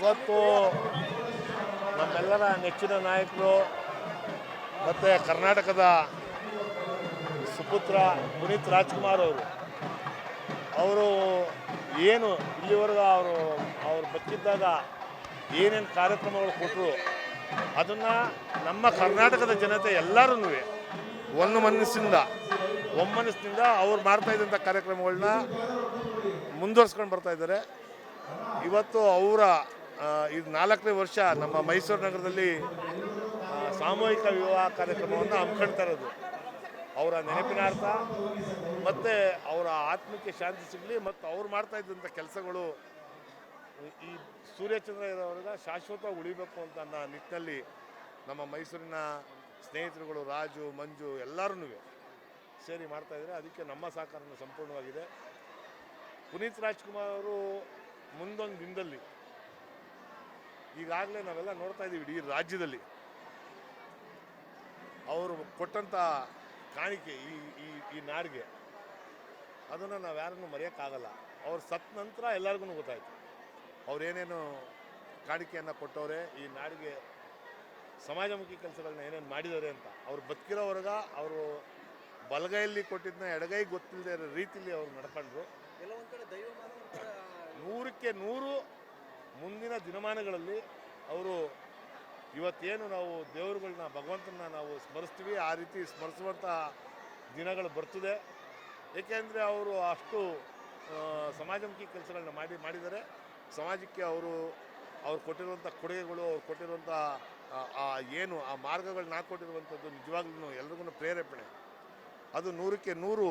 ಇವತ್ತು ನಮ್ಮೆಲ್ಲರ ನೆಚ್ಚಿನ ನಾಯಕರು ಮತ್ತು ಕರ್ನಾಟಕದ ಸುಪುತ್ರ ಪುನೀತ್ ರಾಜ್ಕುಮಾರ್ ಅವರು. ಅವರು ಏನು ಇಲ್ಲಿವರೆಗೂ ಅವರು, ಅವ್ರು ಬಚ್ಚಿದ್ದಾಗ ಏನೇನು ಕಾರ್ಯಕ್ರಮಗಳು ಕೊಟ್ಟರು ಅದನ್ನು ನಮ್ಮ ಕರ್ನಾಟಕದ ಜನತೆ ಎಲ್ಲರೂ ಒಂದು ಮನಸ್ಸಿಂದ ಒಮ್ಮನಸ್ಸಿನಿಂದ ಅವ್ರು ಮಾಡ್ತಾ ಇದ್ದಂಥ ಕಾರ್ಯಕ್ರಮಗಳನ್ನ ಮುಂದುವರ್ಸ್ಕೊಂಡು ಬರ್ತಾ ಇದ್ದಾರೆ. ಇವತ್ತು ಅವರ ಇದು ನಾಲ್ಕನೇ ವರ್ಷ ನಮ್ಮ ಮೈಸೂರು ನಗರದಲ್ಲಿ ಸಾಮೂಹಿಕ ವಿವಾಹ ಕಾರ್ಯಕ್ರಮವನ್ನು ಹಮ್ಮಿಕೊಳ್ತಾ ಇರೋದು ಅವರ ನೆನಪಿನಾರ್ಥ ಮತ್ತು ಅವರ ಆತ್ಮಕ್ಕೆ ಶಾಂತಿ ಸಿಗಲಿ, ಮತ್ತು ಅವ್ರು ಮಾಡ್ತಾ ಇದ್ದಂಥ ಕೆಲಸಗಳು, ಈ ಸೂರ್ಯಚಂದ್ರ ಇರೋವ್ರಿಗೆ ಶಾಶ್ವತವಾಗಿ ಉಳಿಬೇಕು ಅಂತ ಅನ್ನೋ ನಿಟ್ಟಿನಲ್ಲಿ ನಮ್ಮ ಮೈಸೂರಿನ ಸ್ನೇಹಿತರುಗಳು ರಾಜು, ಮಂಜು ಎಲ್ಲರೂ ಸೇರಿ ಮಾಡ್ತಾ ಇದ್ದಾರೆ. ಅದಕ್ಕೆ ನಮ್ಮ ಸಹಕಾರನ ಸಂಪೂರ್ಣವಾಗಿದೆ. ಪುನೀತ್ ರಾಜ್ಕುಮಾರ್ ಅವರು ಮುಂದೊಂದು ದಿನದಲ್ಲಿ ಈಗಾಗಲೇ ನಾವೆಲ್ಲ ನೋಡ್ತಾ ಇದ್ದೀವಿ ಇಡೀ ರಾಜ್ಯದಲ್ಲಿ. ಅವರು ಕೊಟ್ಟಂಥ ಕಾಣಿಕೆ ಈ ಈ ಈ ನಾಡಿಗೆ. ಅದನ್ನು ನಾವು ಯಾರನ್ನು ಮರೆಯೋಕ್ಕಾಗಲ್ಲ. ಅವ್ರು ಸತ್ತ ನಂತರ ಎಲ್ಲರಿಗೂ ಗೊತ್ತಾಯಿತು. ಅವರೇನೇನು ಕಾಣಿಕೆಯನ್ನು ಕೊಟ್ಟವ್ರೆ ಈ ನಾಡಿಗೆ ಸಮಾಜಮುಖಿ ಕೆಲಸಗಳನ್ನ ಏನೇನು ಮಾಡಿದ್ದಾರೆ ಅಂತ. ಅವ್ರು ಬದುಕಿರೋವರೆಗ ಅವರು ಬಲಗೈಯಲ್ಲಿ ಕೊಟ್ಟಿದ್ದನ್ನ ಎಡಗೈ ಗೊತ್ತಿಲ್ಲದೆ ಇರೋ ರೀತಿಯಲ್ಲಿ ಅವ್ರು ನಡ್ಕೊಂಡ್ರು. ಕೆಲವೊಂದು ಕಡೆ ಒಂಥರ ನೂರಕ್ಕೆ ನೂರು ಮುಂದಿನ ದಿನಮಾನಗಳಲ್ಲಿ ಅವರು ಇವತ್ತೇನು ನಾವು ದೇವರುಗಳನ್ನ ಭಗವಂತನ ನಾವು ಸ್ಮರಿಸ್ತೀವಿ, ಆ ರೀತಿ ಸ್ಮರಿಸುವಂತಹ ದಿನಗಳು ಬರ್ತದೆ. ಏಕೆಂದರೆ ಅವರು ಅಷ್ಟು ಸಮಾಜಮುಖಿ ಕೆಲಸಗಳನ್ನ ಮಾಡಿ ಮಾಡಿದರೆ ಸಮಾಜಕ್ಕೆ ಅವರು, ಅವ್ರು ಕೊಟ್ಟಿರುವಂಥ ಕೊಡುಗೆಗಳು, ಅವ್ರು ಕೊಟ್ಟಿರುವಂಥ ಏನು, ಆ ಮಾರ್ಗಗಳನ್ನ ಕೊಟ್ಟಿರುವಂಥದ್ದು ನಿಜವಾಗ್ಲೂ ಎಲ್ರಿಗೂ ಪ್ರೇರೇಪಣೆ. ಅದು ನೂರಕ್ಕೆ ನೂರು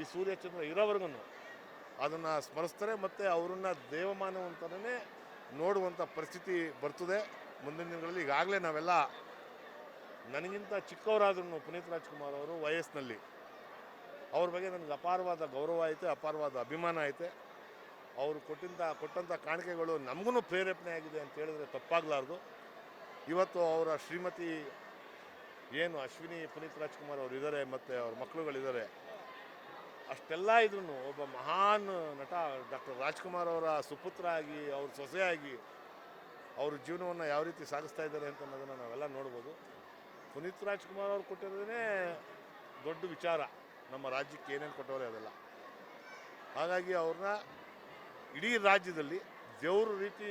ಈ ಸೂರ್ಯಚಂದ್ರ ಇರೋವರೆಗೂ ಅದನ್ನು ಸ್ಮರಿಸ್ತಾರೆ ಮತ್ತು ಅವರನ್ನ ದೇವಮಾನವಂತನೇ ನೋಡುವಂಥ ಪರಿಸ್ಥಿತಿ ಬರ್ತದೆ. ಮುಂದಿನ ದಿನಗಳಲ್ಲಿ ಈಗಾಗಲೇ ನಾವೆಲ್ಲ ನನಗಿಂತ ಚಿಕ್ಕವರಾದ್ರೂ ಪುನೀತ್ ರಾಜ್ಕುಮಾರ್ ಅವರು ವಯಸ್ಸಿನಲ್ಲಿ ಅವ್ರ ಬಗ್ಗೆ ನನಗೆ ಅಪಾರವಾದ ಗೌರವ ಐತೆ, ಅಪಾರವಾದ ಅಭಿಮಾನ ಐತೆ. ಅವರು ಕೊಟ್ಟಿಂತ ಕೊಟ್ಟಂಥ ಕಾಣಿಕೆಗಳು ನಮಗೂ ಪ್ರೇರೇಪಣೆ ಆಗಿದೆ ಅಂತ ಹೇಳಿದ್ರೆ ತಪ್ಪಾಗಲಾರ್ದು. ಇವತ್ತು ಅವರ ಶ್ರೀಮತಿ ಏನು ಅಶ್ವಿನಿ ಪುನೀತ್ ರಾಜ್ಕುಮಾರ್ ಅವರು ಇದ್ದಾರೆ ಮತ್ತು ಅವ್ರ ಮಕ್ಕಳುಗಳಿದ್ದಾರೆ ಅಷ್ಟೆಲ್ಲ ಇದ್ರೂ ಒಬ್ಬ ಮಹಾನ್ ನಟ ಡಾಕ್ಟರ್ ರಾಜ್ಕುಮಾರ್ ಅವರ ಸುಪುತ್ರ ಆಗಿ ಅವ್ರ ಸೊಸೆಯಾಗಿ ಅವ್ರ ಜೀವನವನ್ನು ಯಾವ ರೀತಿ ಸಾಗಿಸ್ತಾ ಇದ್ದಾರೆ ಅಂತ ಅನ್ನೋದನ್ನು ನಾವೆಲ್ಲ ನೋಡ್ಬೋದು. ಪುನೀತ್ ರಾಜ್ಕುಮಾರ್ ಅವ್ರು ಕೊಟ್ಟಿರೋದೇ ದೊಡ್ಡ ವಿಚಾರ. ನಮ್ಮ ರಾಜ್ಯಕ್ಕೆ ಏನೇನು ಕೊಟ್ಟವರೇ ಅದೆಲ್ಲ. ಹಾಗಾಗಿ ಅವ್ರನ್ನ ಇಡೀ ರಾಜ್ಯದಲ್ಲಿ ದೇವ್ರ ರೀತಿ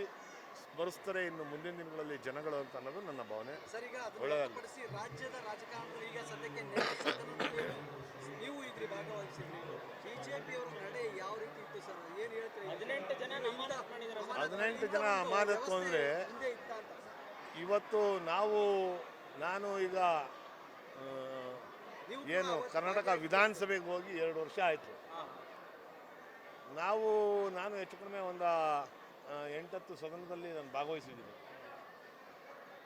ಸ್ಮರಿಸ್ತಾರೆ ಇನ್ನು ಮುಂದಿನ ದಿನಗಳಲ್ಲಿ ಜನಗಳು ಅಂತ ಅನ್ನೋದು ನನ್ನ ಭಾವನೆ. ಸರ್ ಈಗ ಅದನ್ನ ಒಳ್ಳೆದಾಗ್ಲಿ. ಹೊರತುಪಡಿಸಿ ರಾಜ್ಯದ ರಾಜಕಾರಣದಲ್ಲಿ ಈಗ ಸದ್ಯಕ್ಕೆ ನೇತೃತ್ವದಲ್ಲಿ ನೀವು ಇದ್ರಿ ಭಾಗವಹಿಸಿದ್ರಿ. ಬಿಜೆಪಿ ಅವರ ನಡೆ ಯಾವ ರೀತಿ ಇತ್ತು ಸರ್? ಏನ್ ಹೇಳ್ತೀರಿ? ಹದಿನೆಂಟು ಜನ ಹದಿನೆಂಟು ಜನ ಅಮಾನತ್ತು ಅಂದರೆ ಹಿಂದೆ ಇತ್ತ ಅಂತ. ಇವತ್ತು ನಾವು ನಾನು ಈಗ ಆ, ನೀವು ಏನು ಕರ್ನಾಟಕ ವಿಧಾನಸಭೆಗೆ ಹೋಗಿ ಎರಡು ವರ್ಷ ಆಯಿತು. ನಾವು ನಾನು ಹೆಚ್ಚು ಕಡಿಮೆ ಒಂದು ಎಂಟತ್ತು ಸದನದಲ್ಲಿ ನಾನು ಭಾಗವಹಿಸಿದ್ದೀನಿ.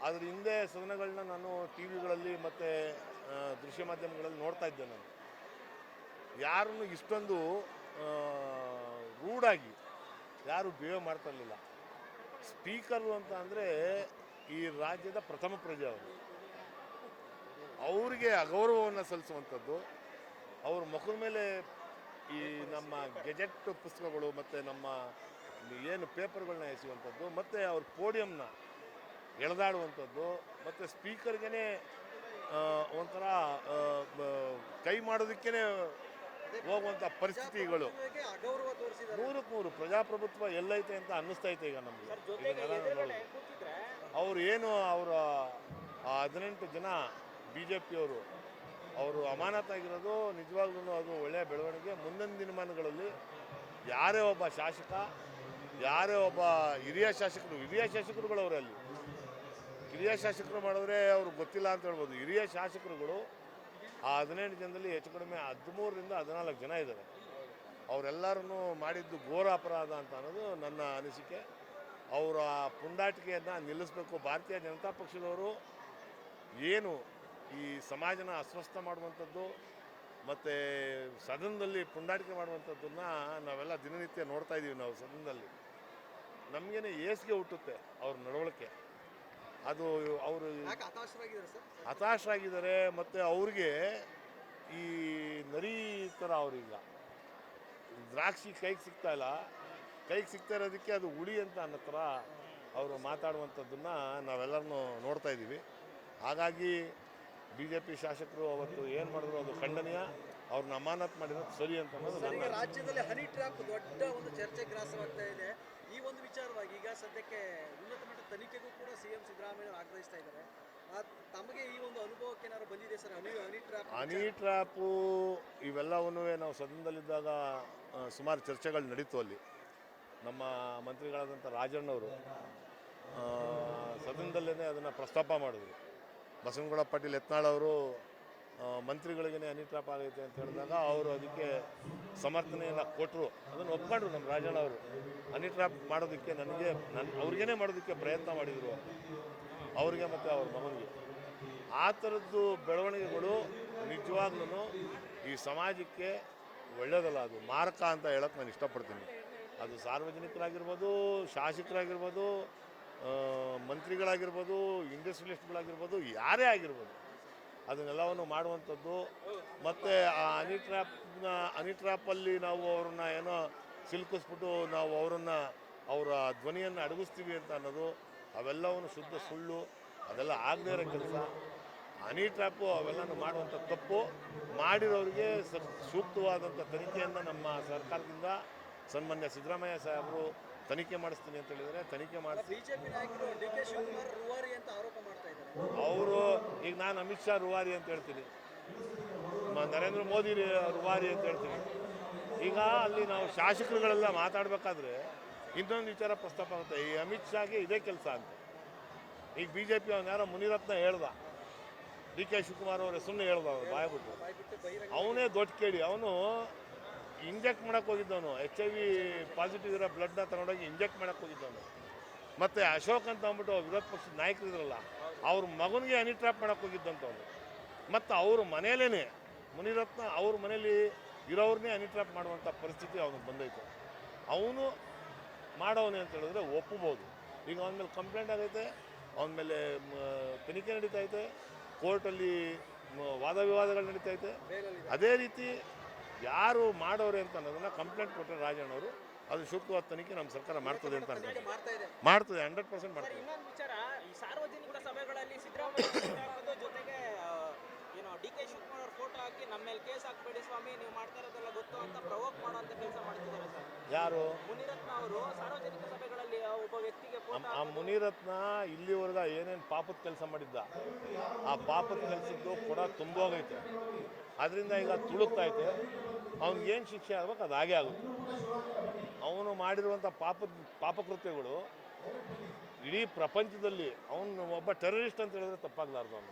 ಅದ್ರ ಹಿಂದೆ ಸದನಗಳನ್ನ ನಾನು ಟಿ ವಿಗಳಲ್ಲಿ ಮತ್ತು ದೃಶ್ಯ ಮಾಧ್ಯಮಗಳಲ್ಲಿ ನೋಡ್ತಾ ಇದ್ದೆ ನಾನು. ಯಾರನ್ನು ಇಷ್ಟೊಂದು ರೂಢಾಗಿ ಯಾರು ಬಿಹೇವ್ ಮಾಡ್ತಾ ಇರಲಿಲ್ಲ. ಸ್ಪೀಕರು ಅಂತ ಅಂದರೆ ಈ ರಾಜ್ಯದ ಪ್ರಥಮ ಪ್ರಜೆ ಅವರು. ಅವರಿಗೆ ಅಗೌರವವನ್ನು ಸಲ್ಲಿಸುವಂಥದ್ದು. ಅವ್ರ ಮುಖದ ಮೇಲೆ ಈ ನಮ್ಮ ಗೆಜೆಟ್ ಪುಸ್ತಕಗಳು ಮತ್ತು ನಮ್ಮ ಏನು ಪೇಪರ್ಗಳನ್ನ ಎಸೆಯುವಂಥದ್ದು ಮತ್ತು ಅವ್ರ ಪೋಡಿಯಂನ ಎಳೆದಾಡುವಂಥದ್ದು ಮತ್ತು ಸ್ಪೀಕರ್ಗೇ ಒಂಥರ ಕೈ ಮಾಡೋದಕ್ಕೇ ಹೋಗುವಂಥ ಪರಿಸ್ಥಿತಿಗಳು. ನೂರಕ್ಕೆ ನೂರು ಪ್ರಜಾಪ್ರಭುತ್ವ ಎಲ್ಲೈತೆ ಅಂತ ಅನ್ನಿಸ್ತೈತೆ ಈಗ ನಮಗೆ. ಅವ್ರು ಏನು ಅವರ ಹದಿನೆಂಟು ಜನ ಬಿ ಜೆ ಪಿಯವರು ಅವರು ಅಮಾನತಾಗಿರೋದು ನಿಜವಾಗ್ಲೂ ಅದು ಒಳ್ಳೆಯ ಬೆಳವಣಿಗೆ. ಮುಂದಿನ ದಿನಮಾನಗಳಲ್ಲಿ ಯಾರೇ ಒಬ್ಬ ಶಾಸಕ ಯಾರೇ ಒಬ್ಬ ಹಿರಿಯ ಶಾಸಕರು, ಹಿರಿಯ ಶಾಸಕರುಗಳು ಅವರಲ್ಲಿ ಅಲ್ಲಿ. ಹಿರಿಯ ಶಾಸಕರು ಮಾಡಿದ್ರೆ ಅವ್ರಿಗೆ ಗೊತ್ತಿಲ್ಲ ಅಂತ ಹೇಳ್ಬೋದು. ಹಿರಿಯ ಶಾಸಕರುಗಳು ಆ ಹದಿನೆಂಟು ಜನದಲ್ಲಿ ಹೆಚ್ಚು ಕಡಿಮೆ ಹದಿಮೂರರಿಂದ ಹದಿನಾಲ್ಕು ಜನ ಇದ್ದಾರೆ. ಅವರೆಲ್ಲರೂ ಮಾಡಿದ್ದು ಘೋರ ಅಪರಾಧ ಅಂತ ಅನ್ನೋದು ನನ್ನ ಅನಿಸಿಕೆ. ಅವರ ಪುಂಡಾಟಿಕೆಯನ್ನು ನಿಲ್ಲಿಸಬೇಕು. ಭಾರತೀಯ ಜನತಾ ಪಕ್ಷದವರು ಏನು ಈ ಸಮಾಜನ ಅಸ್ವಸ್ಥ ಮಾಡುವಂಥದ್ದು ಮತ್ತು ಸದನದಲ್ಲಿ ಪುಂಡಾಟಿಕೆ ಮಾಡುವಂಥದ್ದನ್ನು ನಾವೆಲ್ಲ ದಿನನಿತ್ಯ ನೋಡ್ತಾ ಇದ್ದೀವಿ ನಾವು ಸದನದಲ್ಲಿ. ನಮಗೇನೆ ಏಸಿಗೆ ಹುಟ್ಟುತ್ತೆ ಅವ್ರ ನಡವಳಿಕೆ. ಅದು ಅವರು ಹತಾಶರಾಗಿದ್ದಾರೆ ಮತ್ತು ಅವ್ರಿಗೆ ಈ ನರಿ ಥರ ಅವ್ರೀಗ. ದ್ರಾಕ್ಷಿ ಕೈಗೆ ಸಿಗ್ತಾ ಇಲ್ಲ. ಕೈಗೆ ಸಿಗ್ತಾ ಇರೋದಕ್ಕೆ ಅದು ಹುಳಿ ಅಂತ ಅನ್ನೋ ಥರ ಅವರು ಮಾತಾಡುವಂಥದ್ದನ್ನು ನಾವೆಲ್ಲರೂ ನೋಡ್ತಾ ಇದ್ದೀವಿ. ಹಾಗಾಗಿ ಬಿ ಜೆ ಪಿ ಶಾಸಕರು ಅವತ್ತು ಏನು ಮಾಡಿದ್ರು ಅದು ಖಂಡನೀಯ. ಅವ್ರನ್ನ ಅಮಾನತ್ ಮಾಡಿರೋದು ಸರಿ ಅಂತ ಅನ್ನೋದು ರಾಜ್ಯದಲ್ಲಿ ಹನಿ ಟ್ರ್ಯಾಪ್ ದೊಡ್ಡ ಒಂದು ಚರ್ಚೆ ಗ್ರಾಸವಾಗ್ತಾ ಇದೆ. ಈ ಒಂದು ವಿಚಾರವಾಗಿ ಈಗ ಸದ್ಯಕ್ಕೆ ಉನ್ನತ ಮಟ್ಟದ ತನಿಖೆಗೂ ಕೂಡ ಸಿ ಎಂ ಸಿದ್ದರಾಮಯ್ಯ ಆಗ್ರಹಿಸ್ತಾ ಇದ್ದಾರೆ. ತಮಗೆ ಈ ಒಂದು ಅನುಭವಕ್ಕೆ ಏನಾದ್ರು ಬಂದಿದೆ ಸರ್? ಹನಿ ಹನಿ ಟ್ರ್ಯಾಪ್ ಹನಿ ಇವೆಲ್ಲವನ್ನೂ ನಾವು ಸದನದಲ್ಲಿದ್ದಾಗ ಸುಮಾರು ಚರ್ಚೆಗಳು ನಡೀತು ಅಲ್ಲಿ. ನಮ್ಮ ಮಂತ್ರಿಗಳಾದಂಥ ರಾಜಣ್ಣವರು ಸದನದಲ್ಲೇ ಅದನ್ನು ಪ್ರಸ್ತಾಪ ಮಾಡಿದ್ರು. ಬಸವನಗೌಡ ಪಾಟೀಲ್ ಯತ್ನಾಳ್ ಅವರು ಆ, ಅನಿಟ್ರಾಪ್ ಆಗೈತೆ ಅಂತ ಹೇಳಿದಾಗ ಅವರು ಅದಕ್ಕೆ ಸಮರ್ಥನೆಯನ್ನು ಕೊಟ್ಟರು ಅದನ್ನು ಒಪ್ಕೊಂಡ್ರು ನಮ್ಮ ರಾಜಣ್ಣ ಅವರು. ಹನಿ ಟ್ರ್ಯಾಪ್ ಮಾಡೋದಕ್ಕೆ ನನಗೆ ನನ್ನ ಅವ್ರಿಗೇನೆ ಮಾಡೋದಕ್ಕೆ ಪ್ರಯತ್ನ ಮಾಡಿದರು. ಅವರಿಗೆ ಮತ್ತು ಅವ್ರ ಮಗನಿಗೆ. ಆ ಥರದ್ದು ಬೆಳವಣಿಗೆಗಳು ನಿಜವಾಗ್ಲೂ ಈ ಸಮಾಜಕ್ಕೆ ಒಳ್ಳೆಯದಲ್ಲ ಅದು ಮಾರಕ ಅಂತ ಹೇಳಕ್ಕೆ ನಾನು ಇಷ್ಟಪಡ್ತೀನಿ. ಅದು ಸಾರ್ವಜನಿಕರಾಗಿರ್ಬೋದು ಶಾಸಕರಾಗಿರ್ಬೋದು ಮಂತ್ರಿಗಳಾಗಿರ್ಬೋದು ಇಂಡಸ್ಟ್ರಿಯಲಿಸ್ಟ್ಗಳಾಗಿರ್ಬೋದು ಯಾರೇ ಆಗಿರ್ಬೋದು. ಅದನ್ನೆಲ್ಲವನ್ನು ಮಾಡುವಂಥದ್ದು. ಮತ್ತು ಆ ಹನಿ ಟ್ರ್ಯಾಪ್ನ ನಾವು ಅವ್ರನ್ನ ಏನೋ ಸಿಲುಕಿಸ್ಬಿಟ್ಟು ನಾವು ಅವರನ್ನು, ಅವರ ಧ್ವನಿಯನ್ನು ಅಡಗಿಸ್ತೀವಿ ಅಂತ ಅನ್ನೋದು, ಅವೆಲ್ಲವನ್ನು ಶುದ್ಧ ಸುಳ್ಳು, ಅದೆಲ್ಲ ಆಗದೇ ಇರೋ ಕೆಲಸ. ಹನಿ ಟ್ರ್ಯಾಪು ಅವೆಲ್ಲನೂ ಮಾಡುವಂಥ ತಪ್ಪು. ಮಾಡಿರೋರಿಗೆ ಸೂಕ್ತವಾದಂಥ ತನಿಖೆಯನ್ನು ನಮ್ಮ ಸರ್ಕಾರದಿಂದ ಸನ್ಮಾನ್ಯ ಸಿದ್ದರಾಮಯ್ಯ ಸಾಹೇಬರು ತನಿಖೆ ಮಾಡಿಸ್ತೀನಿ ಅಂತ ಹೇಳಿದರೆ ತನಿಖೆ ಮಾಡಿಸಿ ಅವರು, ಈಗ ನಾನು ಅಮಿತ್ ಶಾ ರುವಾರಿ ಅಂತ ಹೇಳ್ತೀನಿ. ನರೇಂದ್ರ ಮೋದಿ ರುವಾರಿ ಅಂತ ಹೇಳ್ತೀನಿ. ಈಗ ಅಲ್ಲಿ ನಾವು ಶಾಸಕರುಗಳೆಲ್ಲ ಮಾತಾಡಬೇಕಾದ್ರೆ ಇನ್ನೊಂದು ವಿಚಾರ ಪ್ರಸ್ತಾಪ ಆಗುತ್ತೆ. ಈ ಅಮಿತ್ ಶಾಗೆ ಇದೇ ಕೆಲಸ ಅಂತ. ಈಗ ಬಿ ಜೆ ಪಿ ಅವ್ನು ಯಾರೋ ಮುನಿರತ್ನ ಹೇಳ್ದ. ಡಿ ಕೆ ಶಿವಕುಮಾರ್ ಅವರ ಸುಮ್ಮನೆ ಹೇಳ್ದ ಅವ್ರು ಬಾಯ್ಬಿಟ್ಟು ಅವನೇ ದೊಡ್ಡ ಕೇಳಿ. ಅವನು ಇಂಜೆಕ್ಟ್ ಮಾಡಕ್ಕೆ ಹೋಗಿದ್ದವನು. ಎಚ್ ಐ ವಿ ಪಾಸಿಟಿವ್ ಇರೋ ಬ್ಲಡ್ನ ತಗೊಂಡೋಗಿ ಇಂಜೆಕ್ಟ್ ಮಾಡಕ್ಕೆ ಹೋಗಿದ್ದವನು. ಮತ್ತು ಅಶೋಕ್ ಅಂತ ಅಂದ್ಬಿಟ್ಟು ವಿರೋಧ ಪಕ್ಷದ ನಾಯಕರು ಇದ್ರಲ್ಲ, ಅವ್ರ ಮಗನಿಗೆ ಹನಿ ಟ್ರ್ಯಾಪ್ ಮಾಡಕ್ಕೆ ಹೋಗಿದ್ದಂಥವ್ರು ಮತ್ತು ಅವ್ರ ಮನೆಯಲ್ಲೇ ಮುನಿರತ್ನ ಅವ್ರ ಮನೇಲಿ ಇರೋವ್ರನ್ನೇ ಹನಿ ಟ್ರ್ಯಾಪ್ ಮಾಡುವಂಥ ಪರಿಸ್ಥಿತಿ ಅವನಿಗೆ ಬಂದೈತೆ. ಅವನು ಮಾಡೋವನೇ ಅಂತ ಹೇಳಿದ್ರೆ ಒಪ್ಪಬೋದು. ಈಗ ಅವನ ಮೇಲೆ ಕಂಪ್ಲೇಂಟ್ ಆಗೈತೆ, ಅವನ ಮೇಲೆ ತನಿಖೆ ನಡೀತಾ ಐತೆ ಕೋರ್ಟಲ್ಲಿ ವಾದ ವಿವಾದಗಳು ನಡೀತಾ ಐತೆ ಅದೇ ರೀತಿ ಯಾರು ಮಾಡೋರೆ ಅಂತ ಅನ್ನೋದನ್ನ ಕಂಪ್ಲೇಂಟ್ ಕೊಟ್ಟರೆ ರಾಜಣ್ಣವರು ಅದು ಸೂಕ್ತವಾದ ತನಿಖೆ ನಮ್ಮ ಸರ್ಕಾರ ಮಾಡ್ತದೆ ಅಂತ ಅನ್ಕೊಂಡು ಮಾಡ್ತದೆ ಹಂಡ್ರೆಡ್ ಪರ್ಸೆಂಟ್ ಮಾಡ್ತದೆ. ಸಭೆಗಳಲ್ಲಿ ಸಿದ್ದರಾಮಯ್ಯ ಹಾಕೋದು ಜೊತೆಗೆ ಆ, ಏನು ಡಿ ಕೆ ಶಿವಕುಮಾರ್ ಅವ್ರ ಫೋಟೋ ಹಾಕಿ ನಮ್ಮ ಮೇಲೆ ಕೇಸ್ ಹಾಕ್ಬೇಡಿ ಸ್ವಾಮಿ ನೀವು ಮಾಡ್ತಾ ಇರೋದೆಲ್ಲ ಗೊತ್ತು ಅಂತ ಪ್ರವೋಕ್ ಮಾಡುವಂತ ಕೆಲಸ ಮಾಡ್ತಿದ್ದಾರೆ ಸರ್. ಯಾರು? ಮುನಿರತ್ನ ಅವರು ಸಾರ್ವಜನಿಕ ಸಭೆಗಳಲ್ಲಿ ಆ ಒಬ್ಬ ವ್ಯಕ್ತಿಗೆ ಆ- ಫೋಟೋ ಆ ಮುನಿರತ್ನ ಇಲ್ಲಿವರೆಗ ಏನೇನು ಪಾಪದ ಕೆಲಸ ಮಾಡಿದ್ದ? ಆ ಪಾಪದ ಕೆಲಸದ್ದು ಕೂಡ ತುಂಬೋಗೈತೆ. ಅದರಿಂದ ಈಗ ತಿಳುಕ್ತೈತೆ ಅವ್ನಿಗೆ ಏನು ಶಿಕ್ಷೆ ಆಗ್ಬೇಕು ಅದು ಹಾಗೆ ಆಗುತ್ತೆ. ಅವನು ಮಾಡಿರುವಂಥ ಪಾಪದ ಪಾಪಕೃತ್ಯಗಳು ಇಡೀ ಪ್ರಪಂಚದಲ್ಲಿ ಅವನು ಒಬ್ಬ ಟೆರರಿಸ್ಟ್ ಅಂತ ಹೇಳಿದ್ರೆ ತಪ್ಪಾಗಲಾರ್ದು ಅವನು